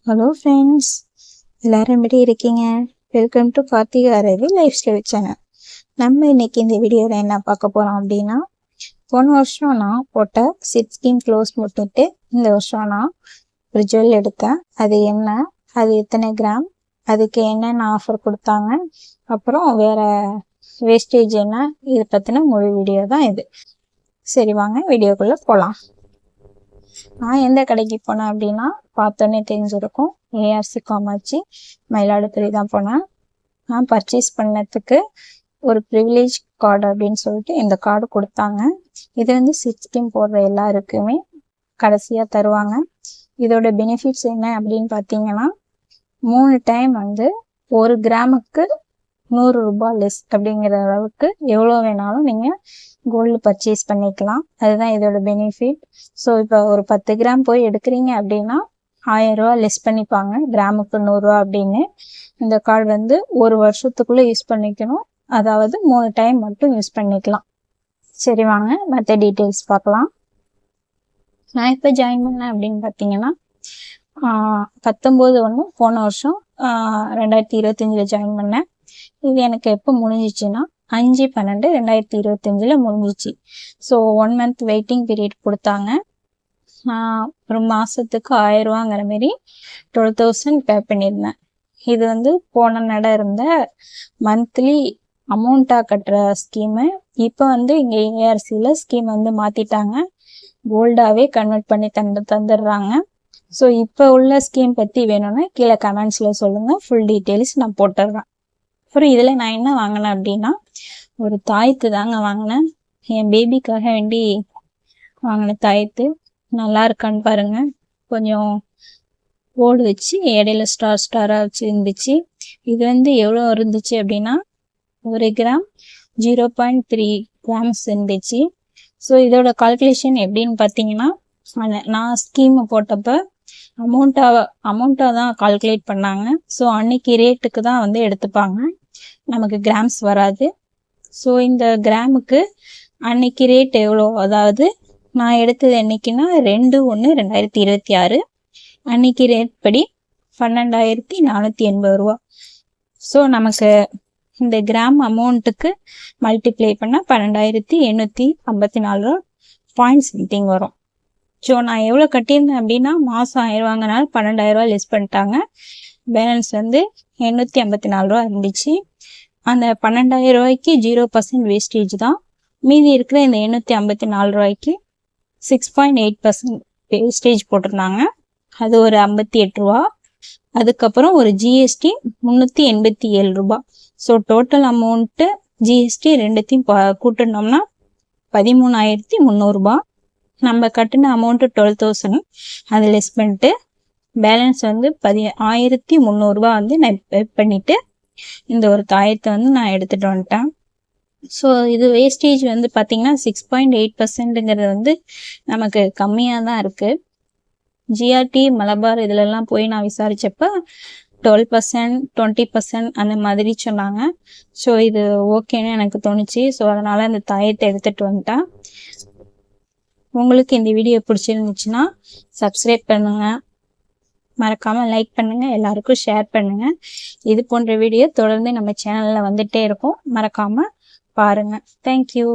Hello friends எல்லாரும் எப்படி இருக்கீங்க? Welcome to Karthika Ravi lifestyle channel நம்ம இன்னைக்கு இந்த வீடியோவில் என்ன பார்க்க போகிறோம் அப்படின்னா போன வருஷம் நான் போட்ட சிட் ஸ்கீம் க்ளோஸ் முட்டிட்டு இந்த வருஷம் நான் ஒரு ஜுவல் எடுத்தேன். அது என்ன? அது எத்தனை கிராம் அதுக்கு என்னென்ன ஆஃபர் கொடுத்தாங்க? அப்புறம் வேற வேஸ்டேஜ் என்ன? இதை பற்றின முழு வீடியோ தான் இது. சரி வாங்க வீடியோக்குள்ளே போகலாம் நான் எந்த கடைக்கு போனேன் அப்படின்னா பார்த்தோன்னே தெரிஞ்சிருக்கும். ஏஆர்சி காமாட்சி மயிலாடுதுறை தான் போனேன். நான் பர்ச்சேஸ் பண்ணதுக்கு ஒரு ப்ரிவிலேஜ் கார்டு அப்படின்னு சொல்லிட்டு இந்த கார்டு கொடுத்தாங்க. இது வந்து சிக்ஸ்டீன் போடுற எல்லாருக்குமே கடைசியாக தருவாங்க. இதோட பெனிஃபிட்ஸ் என்ன அப்படின்னு பார்த்தீங்கன்னா மூணு டைம் வந்து ஒரு கிராமுக்கு நூறு ரூபாய் லெஸ் அப்படிங்கிற அளவுக்கு எவ்வளோ வேணாலும் நீங்கள் கோல்டு பர்ச்சேஸ் பண்ணிக்கலாம். அதுதான் இதோட பெனிஃபிட் ஸோ இப்போ ஒரு பத்து கிராம் போய் எடுக்கிறீங்க அப்படின்னா ஆயிரம் ரூபா லெஸ் பண்ணிப்பாங்க. கிராமுக்கு நூறுரூவா அப்படின்னு. இந்த கார்டு வந்து ஒரு வருஷத்துக்குள்ளே யூஸ் பண்ணிக்கணும். அதாவது மூணு டைம் மட்டும் யூஸ் பண்ணிக்கலாம். சரி வாங்க. மற்ற டீட்டெயில்ஸ் பார்க்கலாம். நான் இப்போ ஜாயின் பண்ணேன் அப்படின்னு பார்த்தீங்கன்னா பத்தொம்போது ஒன்று போன வருஷம் ரெண்டாயிரத்தி இருபத்தஞ்சில் ஜாயின் பண்ணேன். இது எனக்கு எப்போ முடிஞ்சிச்சுன்னா அஞ்சு பன்னெண்டு ரெண்டாயிரத்தி இருபத்தஞ்சில் முடிஞ்சிச்சு. So one month waiting period கொடுத்தாங்க. ஒரு மாதத்துக்கு ஆயிரரூவாங்கிற மாரி டுவெல் தௌசண்ட் பே பண்ணியிருந்தேன். இது வந்து போன நட இருந்த மந்த்லி அமௌண்ட்டாக கட்டுற ஸ்கீமு இப்போ வந்து இங்கே ஏஆர்சியில் ஸ்கீம் வந்து மாற்றிட்டாங்க கோல்டாகவே கன்வெர்ட் பண்ணி தந்து தந்துடுறாங்க. ஸோ இப்போ உள்ள ஸ்கீம் பற்றி வேணும்னா கீழே கமெண்ட்ஸில் சொல்லுங்கள் ஃபுல் டீட்டெயில்ஸ் நான் போட்டுடுறேன் அப்புறம் இதில் நான் என்ன வாங்கினேன் அப்படின்னா ஒரு தாயத்து தாங்க வாங்கினேன். என் பேபிக்காக வேண்டி வாங்கின தாயத்து நல்லா இருக்கான்னு பாருங்க. கொஞ்சம் ஓடு வச்சு இடையில ஸ்டார் ஸ்டாராக வச்சு இருந்துச்சு. இது வந்து எவ்வளோ இருந்துச்சு அப்படின்னா ஒரு gram zero point three grams இருந்துச்சு. ஸோ இதோட கால்குலேஷன் எப்படின்னு பார்த்தீங்கன்னா நான் ஸ்கீமை போட்டப்போ அமௌண்ட்டாக அமௌண்ட்டாக தான் கால்குலேட் பண்ணாங்க. ஸோ அன்னைக்கு ரேட்டுக்கு தான் வந்து எடுத்துப்பாங்க. நமக்கு கிராம்ஸ் வராது. ஸோ இந்த கிராமுக்கு அன்னைக்கு ரேட் எவ்வளோ? அதாவது நான் எடுத்தது என்னைக்குன்னா ரெண்டு ஒன்று ரெண்டாயிரத்தி இருபத்தி ஆறு. அன்னைக்கு ரேட் படி பன்னெண்டாயிரத்தி நானூற்றி எண்பது ரூபா. ஸோ நமக்கு இந்த கிராம் அமௌண்ட்டுக்கு மல்டிப்ளை பண்ணால் பன்னெண்டாயிரத்தி எண்ணூற்றி ஐம்பத்தி நாலு ரூபா பாயிண்ட் சம்திங் வரும். ஸோ நான் எவ்வளோ கட்டியிருந்தேன் அப்படின்னா மாதம் ஆயிரம் வாங்கினாலும் பன்னெண்டாயிரரூவா லெஸ் பண்ணிட்டாங்க. பேலன்ஸ் வந்து எண்ணூற்றி ஐம்பத்தி நாலு ரூபா இருந்துச்சு. அந்த பன்னெண்டாயிரம் ரூபாய்க்கு ஜீரோ பர்சன்ட் வேஸ்டேஜ் தான். மீதி இருக்கிற இந்த எண்ணூற்றி ஐம்பத்தி நாலு ரூபாய்க்கு six point eight percent wastage போட்டிருந்தாங்க. அது ஒரு ஐம்பத்தி எட்டு ரூபா. அதுக்கப்புறம் ஒரு ஜிஎஸ்டி முந்நூற்றி எண்பத்தி ஏழு ரூபா. ஸோ டோட்டல் அமௌண்ட்டு ஜிஎஸ்டி ரெண்டுத்தையும் கூட்டினோம்னா பதிமூணாயிரத்தி முந்நூறுரூபா நம்ம கட்டின அமௌண்ட்டு டுவெல் தௌசண்ட் அதை லெஸ் பண்ணிட்டு பேலன்ஸ் வந்து பதி ஆயிரத்தி முந்நூறுரூவா வந்து நான் பே பண்ணிவிட்டு இந்த ஒரு தாயத்தை வந்து நான் எடுத்துகிட்டு வந்துட்டேன். ஸோ இது வேஸ்டேஜ் வந்து பார்த்திங்கன்னா சிக்ஸ் பாயிண்ட் எயிட் பர்சன்ட்டுங்கிறது வந்து நமக்கு கம்மியாக தான் இருக்குது ஜிஆர்டி மலபார் இதிலெல்லாம் போய் நான் விசாரித்தப்போ டுவெல் பர்சன்ட் டுவெண்ட்டி பர்சன்ட் அந்த மாதிரி சொன்னாங்க. ஸோ இது ஓகேன்னு எனக்கு தோணுச்சு. ஸோ அதனால் அந்த தாயத்தை எடுத்துகிட்டு வந்துட்டேன். உங்களுக்கு இந்த வீடியோ பிடிச்சிருந்துச்சுன்னா சப்ஸ்கிரைப் பண்ணுங்கள் மறக்காமல் லைக் பண்ணுங்கள் எல்லாருக்கும் ஷேர் பண்ணுங்கள் இது போன்ற வீடியோ தொடர்ந்து நம்ம சேனலில் வந்துகிட்டே இருக்கும். மறக்காமல் பாருங்கள் தேங்க்யூ